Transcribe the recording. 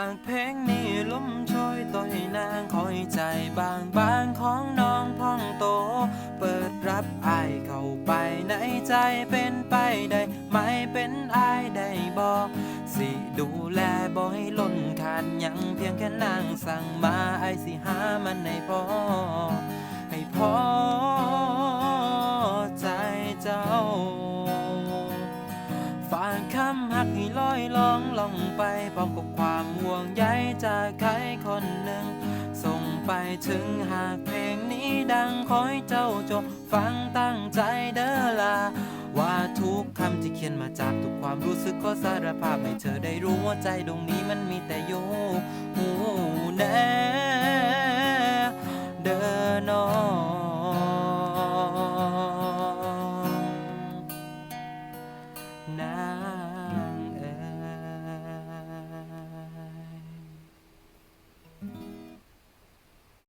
ากเพลงนี้ล้มช่วยต่อยนางคอยใจบางบางของน้องพ่องโต เปิดรับอายเข้าไปในใจเป็นไปได้ไหม่เป็นอายได้บอกสิดูแลบ่ให้ล้นขาดยังเพียงแค่นางสั่งมาไอสิหามันในพอ ฝากคำหักให้ลอยลองลองไปพร้อมกับความห่วงใยจากใครคนหนึ่ง ส่งไปถึงหากเพลงนี้ดังขอให้เจ้าจงฟังตั้งใจเด้อล่ะว่าทุกคำที่เขียนมาจากทุกความรู้สึกก็สารภาพให้เธอได้รู้ว่าใจดวงนี้มันมีแต่โยู่ now.